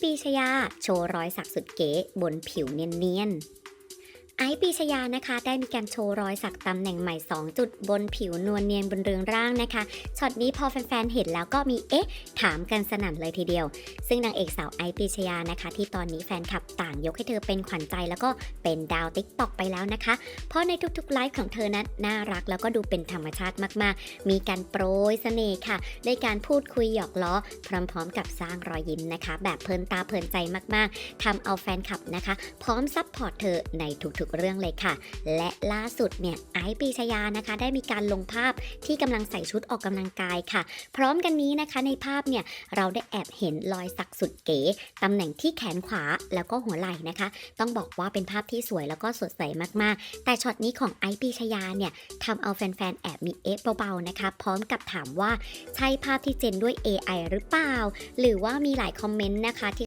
ปีชยา โชว์รอยสักสุดเก๋บนผิวเนียนๆ ไอซ์ปีชยานะคะ ได้มีการโชว์รอยสักตำแหน่งใหม่ 2 จุดบนผิวนวลเนียนบนเรืองร่างนะคะช็อตนี้พอแฟนๆเห็นแล้วก็มีเอ๊ะ ถามกันสนั่นเลยทีเดียว ซึ่งนางเอกสาวไอซ์ปีชยานะคะ ที่ตอนนี้แฟนคลับต่างยกให้เธอเป็นขวัญใจแล้วก็เป็นดาวติ๊กตอกไปแล้วนะคะ เพราะในทุกๆไลฟ์ของเธอนั้นน่ารักแล้วก็ดูเป็นธรรมชาติมากๆ มีการโปรยเสน่ห์ค่ะด้วยการพูดคุยหยอกล้อ พร้อมๆ กับสร้างรอยยิ้มนะคะ แบบเพลินตาเพลินใจมากๆทำเอาแฟนคลับนะคะ พร้อมซัพพอร์ตเธอในทุกๆเรื่องเลยค่ะ และล่าสุดเนี่ยไอซ์ปีชยานะคะ ได้มีการลงภาพที่กำลังใส่ชุดออกกำลังกายค่ะ พร้อมกันนี้นะคะในภาพเนี่ยเราได้แอบเห็นรอยสักสุดเก๋ตำแหน่งที่แขนขวาแล้วก็หัวไหล่นะคะ ต้องบอกว่าเป็นภาพที่สวยแล้วก็สดใสมากๆ แต่ช็อตนี้ของไอซ์ปีชยาเนี่ยทำเอาแฟนๆแอบมีเอฟเบาๆนะคะ พร้อมกับถามว่าใช่ภาพที่เจนด้วย AI หรือเปล่า หรือว่ามีหลายคอมเมนต์นะคะที่